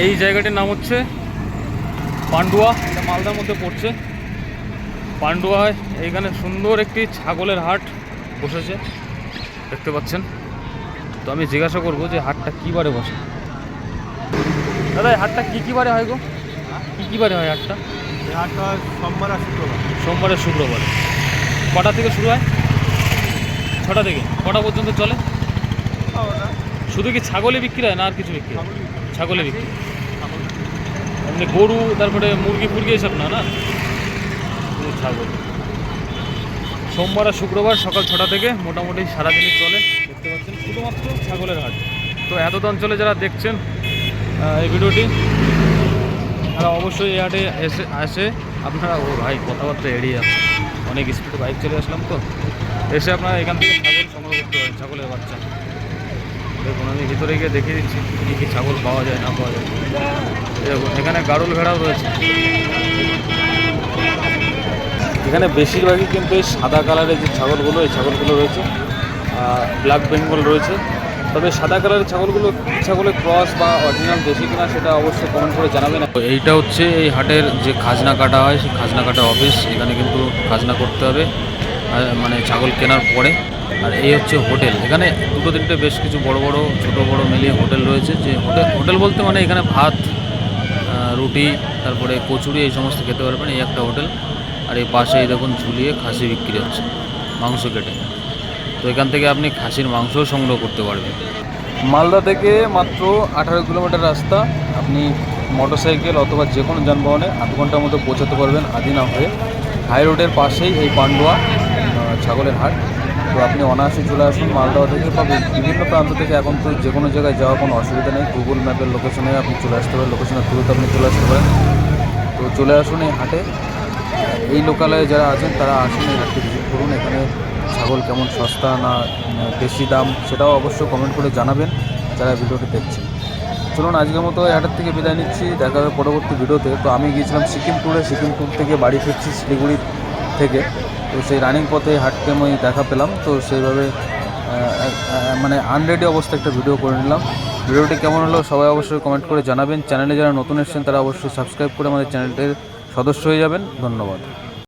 এই জায়গাটির নাম হচ্ছে পান্ডুয়া এটা মালদার মধ্যে পড়ছে। পান্ডুয়ায় এইখানে সুন্দর একটি ছাগলের হাট বসেছে দেখতে পাচ্ছেন। তো আমি জিজ্ঞাসা করব যে হাটটা কী বারে বসে? দাদা এই হাটটা কী কী বারে হয় গো? কী কী বারে হয় হাটটা? হাটটা হয় সোমবার আর শুক্রবার। সোমবারে শুক্রবারে। কটা থেকে শুরু হয়? ছটা থেকে। কটা পর্যন্ত চলে? শুধু কি ছাগলে বিক্রি হয় না আর কিছু বিক্রি হয়? ছাগলে বিক্রি এমনি গরু, তারপরে মুরগি ফুরগি এসব না না? ছাগল। সোমবার আর শুক্রবার সকাল ছটা থেকে মোটামুটি সারাদিনই চলে, দেখতে পাচ্ছেন, শুধুমাত্র ছাগলের হাট। তো এত অঞ্চলে যারা দেখছেন এই ভিডিওটি, তারা অবশ্যই এই হাটে এসে, আসে। আপনারা, ও ভাই, কথাবার্তা এড়িয়ে অনেক স্পিডে বাইক চলে আসলাম তো। এসে আপনারা এখান থেকে ছাগল সংগ্রহ করতে পারেন, ছাগলের বাচ্চা। দেখুন আমি ভিতরে গিয়ে দেখিয়ে দিচ্ছি কী কী ছাগল পাওয়া যায় না পাওয়া যায়। দেখুন এখানে গাড়ুল ভেড়াও রয়েছে। এখানে বেশিরভাগই কিন্তু এই সাদা কালারের যে ছাগলগুলো এই ছাগলগুলো রয়েছে। ব্ল্যাক বেঙ্গল রয়েছে। তবে সাদা কালারের ছাগলগুলো ছাগলের ক্রস বা অরিজিনাল দেশি কিনা সেটা অবশ্যই কমেন্ট করে জানাবেন। এইটা হচ্ছে এই হাটের যে খাজনা কাটা হয় সেই খাজনা কাটা অফিস এখানে কিন্তু খাজনা করতে হবে মানে ছাগল কেনার পরে। আর এই হচ্ছে হোটেল। এখানে দুটো তিনটে বেশ কিছু বড় বড়, ছোট বড় মিলিয়ে হোটেল রয়েছে। যে হোটেল হোটেল বলতে মানে এখানে ভাত রুটি, তারপরে কচুরি, এই সমস্ত খেতে পারবেন এই একটা হোটেল। আর এই পাশে দেখুন ঝুলিয়ে খাসি বিক্রি হচ্ছে, মাংস কেটে। তো এখান থেকে আপনি খাসির মাংসও সংগ্রহ করতে পারবেন। মালদা থেকে মাত্র আঠারো কিলোমিটার রাস্তা। আপনি মোটরসাইকেল অথবা যে কোনো যানবাহনে আধ ঘণ্টার মতো পৌঁছাতে পারবেন আদিনা হয়ে হাই রোডের পাশেই এই পান্ডুয়া ছাগলের হাট। তো আপনি অনায়াসে চলে আসুন মালদা থেকে। বা বিভিন্ন প্রান্ত থেকে এখন তো যে কোনো জায়গায় যাওয়ার কোনো অসুবিধা নেই। গুগল ম্যাপের লোকেশনে আপনি চলে আসতে পারেন। লোকেশনের থ্রুতে আপনি চলে আসতে পারেন। তো চলে আসুন এই হাটে। এই লোকালয়ে যারা আছেন, তারা আসুন এই হাটটি ভিজিট করুন। এখানে ছাগল কেমন সস্তা না বেশি দাম, সেটাও অবশ্য কমেন্ট করে জানাবেন। যারা ভিডিওটি দেখছেন। চলুন, আজকের মতো হাটের থেকে বিদায় নিচ্ছি। দেখা হবে পরবর্তী ভিডিওতে। তো আমি গিয়েছিলাম সিকিম ট্যুরে সিকিম ট্যুর থেকে বাড়ি ফিরছি শিলিগুড়ি থেকে। তো সেই রানিং পথে হাটকে আমি দেখা পেলাম। তো সেইভাবে মানে আনরেডি অবস্থা একটা ভিডিও করে নিলাম। ভিডিওটি কেমন হলো সবাই অবশ্যই কমেন্ট করে জানাবেন। চ্যানেলে যারা নতুন এসেছেন, তারা অবশ্যই সাবস্ক্রাইব করে আমাদের চ্যানেলটির সদস্য হয়ে যাবেন। ধন্যবাদ।